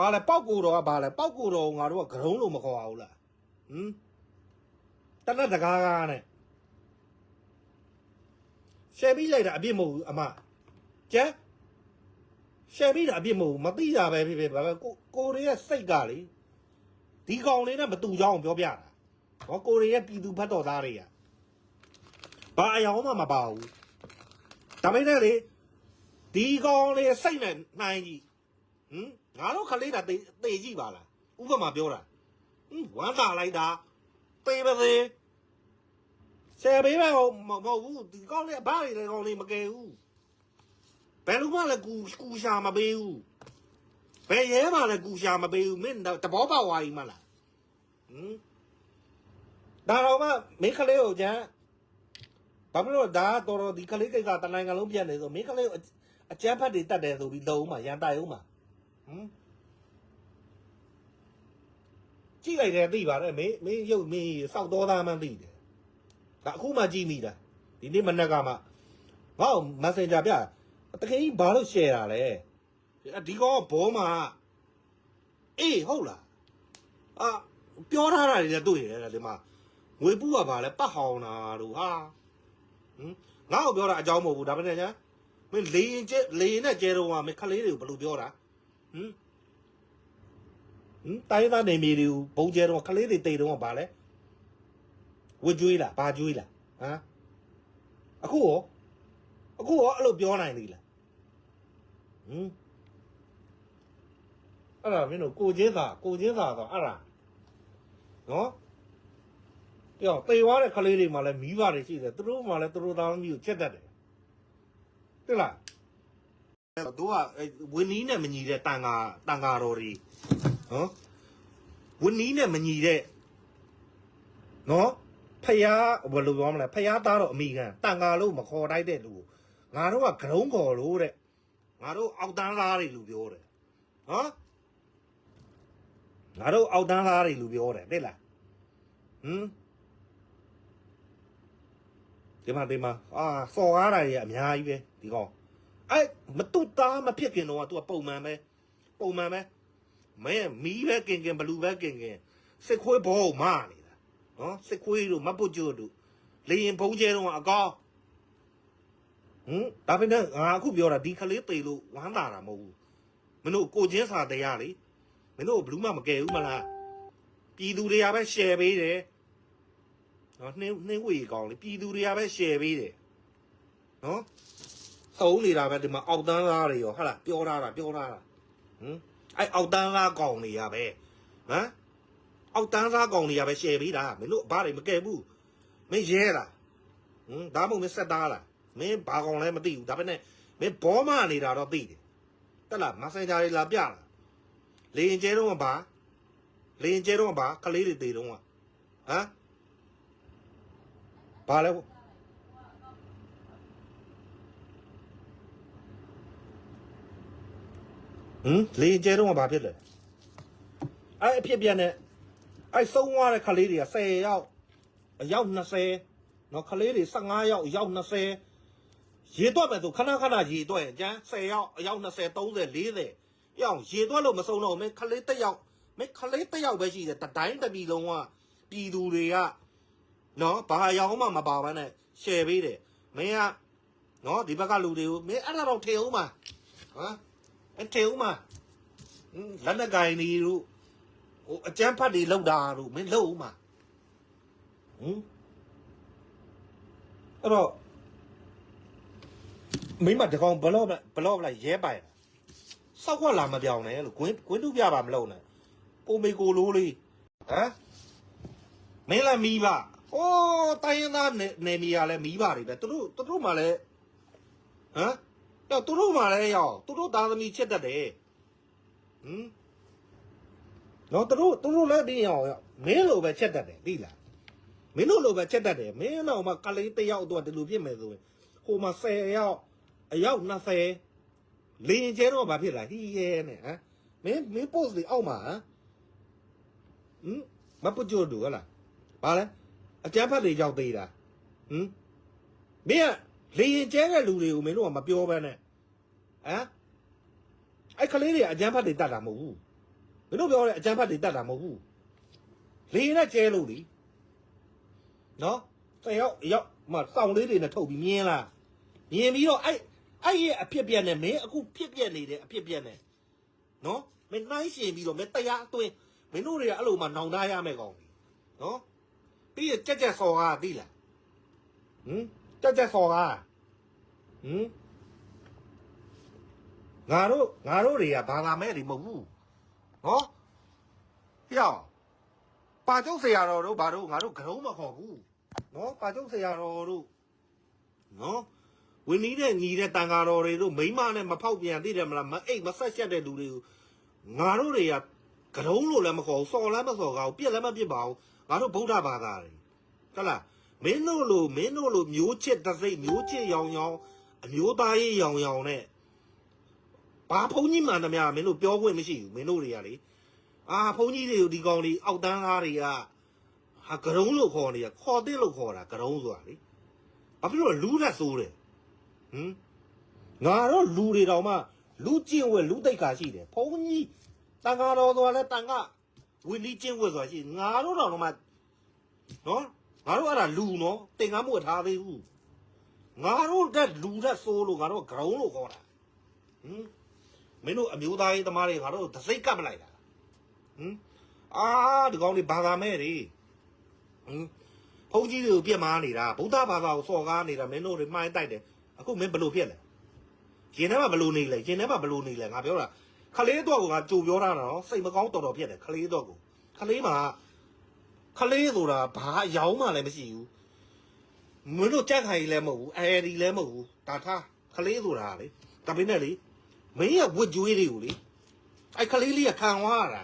ဘာလဲပောက်ကိုတော်ကဘာလဲပောက်ကိုတော်ကိုငါတို့ကဂရုံးလို့မခေါ်အောင်လားဟမ်တနက်တကားကားနဲ့ရှယ်ပြီးလိုက်တာအပြစ်မဟုတ်ဘူးအမကျန်ရှယ်ပြီးတာအပြစ်မဟုတ်ဘူးမသိတာပဲဖြစ်ဖြစ်ဘာပဲကိုကိုရီးယားစိတ်ကလေဒီကောင်လေးနဲ့မတူကြအောင်ပြောပြတာဟောကိုရီးယားပြည်သူဖတ်တော်သားတွေကဘာအယောင်မှမပါဘူးဒါပေမဲ့လေဒီကောင်လေးစိတ်နဲ့နှိုင်းကြည့် ဟင်ငါတို့ခလေးတာတေတေကြည့်ပါလားဥပမာပြောတာဟင်ဝမ်းသာလိုက်တာတေပါစေဆယ်ဘေးပဲဟိုမမဟုတ်ဘူးဒီကောင်းလေးအဘတွေလည်းကောင်းလေးမကယ်ဘူးဘယ်လိုမှလည်းကူကူရှာမပေးဘူးဘယ်ရဲမှလည်းကူရှာမပေးဘူးမင်းတဘောပါဝါကြီးမလားဟင်ဒါတော့မှမင်းကလေးကိုကြမ်းဘာဖြစ်လို့ဒါကတော်တော်ဒီကလေးကိစ္စတနိုင်ငံလုံးပြတ်နေဆိုမင်းကလေးကိုအအကျန်းဖတ်တွေတတ်တယ်ဆိုပြီးလုံးမှရန်တိုက်အောင်မှ ဟမ်ကြည့်လိုက်တယ်သိပါတယ်မင်းမင်းရုပ်မင်းစောက်တော်သားမှန်းသိတယ်ဒါအခုမှကြည့်မိတာဒီနေ့မနက်ကမှငါ့ကို messenger ပြတကယ်ကြီးဘာလို့ share တာလဲဒီကောင်ကဘောမှာအေးဟုတ်လားအာပြောထားတာတွေလည်းတွေ့ရတယ်ဒီမှာငွေပူကဘာလဲပတ်ဟောင်းတာတို့ဟာဟမ်ငါ့ကိုပြောတာအကြောင်းမဟုတ်ဘူးဒါပေမဲ့ညာမင်းလေရင်ကျဲလေရင်နဲ့ကျဲတော့ကမင်းခလေးတွေကိုဘယ်လိုပြောတာ ဟမ်ဟမ်တိုင်းသားနေမြေတွေကိုဘုံကျဲတော့ကလေးတွေတိတ်တော့ဗာလဲဝကြွေးလားဘာကြွေးလားဟမ်အခုရောအခုရောအဲ့လိုပြောနိုင်သေးလားဟမ်အဲ့ဒါမင်းတို့ကိုချင်းသာကိုချင်းသာဆိုအဲ့ဒါနော်ပြောတေသွားတဲ့ကလေးတွေမှလည်းမိဘတွေရှိတယ်သူတို့မှလည်းသူတို့သားသမီးကိုချက်တတ်တယ်သိလား တို့ကဝင်းနီးနဲ့မညီတဲ့တန်ဃာတန်ဃာတော်တွေနော်ဝင်းနီးနဲ့မညီတဲ့နော်ဖယားဘယ်လိုပြောမလဲဖယားသားတော့အမိခံတန်ဃာလို့မခေါ်တိုက်တဲ့လူကိုငါတို့ကဂရုံးခေါ်လို့တဲ့ငါတို့အောက်တန်းသားတွေလူပြောတယ်နော်ငါတို့အောက်တန်းသားတွေလူပြောတယ်သိလားဟမ်ဒီမှာဒီမှာအာစော်ကားတာတွေကအများကြီးပဲဒီကောင် အဲ့မတူတာမဖြစ်ခင်တော့က तू ကပုံမှန်ပဲပုံမှန်ပဲမဲမီးပဲကင်ကင်ဘလူးပဲကင်ကင်စစ်ခွေးဘောမနေတာနော်စစ်ခွေးတို့မပုတ်ကျွတ်တို့လေရင်ဘုံကျဲတော့အကောင်းဟမ်ဒါပေမဲ့ငါအခုပြောတာဒီခလေးတေလို့ဝမ်းသာတာမဟုတ်ဘူးမင်းတို့ကိုချင်းစာတရားလေမင်းတို့ဘလူးမမကယ်ဘူးမလားပြည်သူတွေကပဲ share ပေးတယ်နော်နှင်းနှင်းဝေကောင်းလေပြည်သူတွေကပဲ share ပေးတယ်နော် သုံးနေတာပဲဒီမှာအောက်တန်းသားတွေရောဟာလားပြောထားတာပြောထားတာဟမ်အဲ့အောက်တန်းသားကောင်တွေရပဲဟမ်အောက်တန်းသားကောင်တွေကပဲရှယ်ပေးတာမင်းတို့ဘာတွေမကဲဘူးမင်းရဲလားဟမ်ဒါမှမဟုတ်မင်းဆက်သားလားမင်းဘာကောင်လဲမသိဘူးဒါပေမဲ့မင်းဘောမနေတာတော့သိတယ်တက်လားမက်ဆင်ဂျာတွေလာပြလားလေရင်ကျဲတော့ကဘာလေရင်ကျဲတော့ကဘာကလေးတွေတေတော့က ဟမ်ဘာလဲဟမ်လေကျဲတော့ဘာဖြစ်လဲအဲ့အဖြစ်ပြက်နဲ့အဲ့ဆုံးသွားတဲ့ခလေးတွေက10ယောက်အယောက်20နော်ခလေးတွေ15ယောက်အယောက်20ရေတွက်မယ်ဆိုခဏခဏရေတွက်ရင်ကျန်10ယောက်အယောက်20 30 40ယောက်ရေတွက်လို့မစုံတော့မင်းခလေးတစ်ယောက်မင်းခလေးတစ်ယောက်ပဲရှိတယ်တတိုင်းတစ်ပြည်လုံးကပြည်သူတွေကနော်ဘာရောင်းမှမပါဘဲနဲ့ရှယ်ပေးတယ်မင်းကနော်ဒီဘက်ကလူတွေကိုမင်းအဲ့ဒါတော့ထေအောင်မှာဟမ် အထေဦးမဟင်းလက်နက်ကိုင်တွေတို့ဟိုအကျန်းဖတ်တွေလောက်တာတို့မင်းလောက်ဦးမဟင်အဲ့တော့မိမတကောင်ဘလော့ဘလော့လိုက်ရဲပိုင်စောက်ခွက်လာမပြောင်းနဲ့လို့ဂွင်းဂွင်းတူပြပါမလို့နဲ့ကိုမေကိုလိုးလေးဟမ်မင်းလည်းမီးပါဟိုးတိုင်းရင်းသားနေနေမီရလဲမီးပါတွေပဲသူတို့သူတို့မှလည်းဟမ် တော့သူတို့မှလည်းရောက်သူတို့သားသမီးချစ်တတ်တယ်ဟမ်တော့သူတို့သူတို့လည်းဒီရောက်ရောက်မင်းလိုပဲချက်တတ်တယ်သိလားမင်းတို့လိုပဲချက်တတ်တယ်မင်းတော့မှကလေးတစ်ယောက်တော့ဒီလိုဖြစ်မယ်ဆိုရင်ဟိုမှာ10ယောက်အယောက်20လင်းကျဲတော့ဘာဖြစ်လာဟီးရဲနဲ့ဟမ်မင်းမင်း post တွေအောက်မှာဟမ်ဟမ်မပကြိုတူဟလားဘာလဲအကြမ်းဖက်တွေကြောက်သေးတာဟမ်မင်းက လေရင်ကျဲတဲ့လူတွေကိုမင်းတို့ကမပြောဘဲနဲ့ဟမ်အဲ့ကလေးတွေအကြမ်းဖက်တွေတတ်တာမဟုတ်ဘူးမင်းတို့ပြောတဲ့အကြမ်းဖက်တွေတတ်တာမဟုတ်ဘူးလေနဲ့ကျဲလို့လीနော်တယောက်ရောက်မစောင်းလေးတွေနဲ့ထုတ်ပြီးမြင်လားမြင်ပြီးတော့အဲ့အဲ့ရဲ့အဖြစ်ပြက်နဲ့မင်းအခုဖြစ်ပြက်နေတဲ့အဖြစ်ပြက်နဲ့နော်မင်းနှိုင်းရှင်ပြီးတော့မင်းတရားအသွင်းမင်းတို့တွေကအဲ့လိုမှနောင်တရမယ်ကောင်ကြီးနော်ပြီးရကြက်ကြက်စော်ကားသိလားဟမ် ကြက်ကြက်စော်ကားဟမ်ငါတို့ငါတို့တွေကဘာသာမဲ့တွေမဟုတ်ဘူးနော်ဟျောပါကျုပ်ဆရာတော်တို့ဘာတို့ငါတို့ကရုံးမခေါ်ဘူးနော်ပါကျုပ်ဆရာတော်တို့နော်ဝင်းနီးတဲ့ညီတဲ့တန်ဃာတော်တွေတို့မိန်းမနဲ့မဖောက်ပြန်သိတယ်မလားမအိတ်မဆက်ရှက်တဲ့လူတွေကိုငါတို့တွေကကရုံးလို့လည်းမခေါ်ဘူးစော်လည်းမစော်ကားဘူးပြက်လည်းမပြစ်ပါဘူးငါတို့ဗုဒ္ဓဘာသာတွေဟုတ်လား မင်းတို့လိုမင်းတို့လိုမျိုးချစ်တစ်စိတ်မျိုးချစ်ရောင်ရောင်အမျိုးသားရေးရောင်ရောင်နဲ့ဘာဖုန်းကြီးမှန်သမျှမင်းတို့ပြောခွင့်မရှိဘူးမင်းတို့တွေကလေအာဖုန်းကြီးတွေကိုဒီကောင်လေးအောက်တန်းကားတွေကဟာကရုံးလို့ခေါ်နေရခေါ်တဲ့လို့ခေါ်တာကရုံးဆိုတာလေဘာဖြစ်လို့လဲလူရက်ဆိုးတယ်ဟမ်ငါတော့လူတွေတောင်မှလူကျင့်ဝတ်လူတိတ်ခါရှိတယ်ဖုန်းကြီးတန်ဃာတော်ဆိုတာလဲတန်ဃာဝင်းကြီးကျင့်ဝတ်ဆိုတာရှိတယ်ငါတို့တောင်တော့မှနော် ငါတို့အဲ့ဒါလူနော်တင်ကားမှုအထားသေးဘူးငါတို့တက်လူရက်ဆိုးလို့ငါတို့ကရုံးလို့ခေါ်တာဟမ်မင်းတို့အမျိုးသားရေးသမားတွေငါတို့သစိတ်ကပ်မလိုက်တာဟမ်အာဒီကောင်တွေဘာသာမဲ့တွေဟမ်ဘုန်းကြီးတွေကိုပြက်မားနေတာဗုဒ္ဓဘာသာကိုစော်ကားနေတာမင်းတို့တွေမှိုင်းတိုက်တယ်အခုမင်းဘယ်လိုဖြစ်လဲရင်ထဲမှာဘယ်လိုနေလဲရင်ထဲမှာဘယ်လိုနေလဲငါပြောတာခလေးတော့ကငါကြိုပြောတာနော်စိတ်မကောင်းတော်တော်ဖြစ်တယ်ခလေးတော့ကိုခလေးမှာ ခလေးဆိုတာဘာအယောင်းမှလည်းမရှိဘူးမင်းတို့ကြက်ခိုင်လည်းမဟုတ်ဘူးအဲဒီလည်းမဟုတ်ဘူးဒါထားခလေးဆိုတာလေဒါပေမဲ့လေမင်းရဲ့ဝတ်ကြွေးတွေကိုလေအဲ့ကလေးလေးကခံသွားရတာ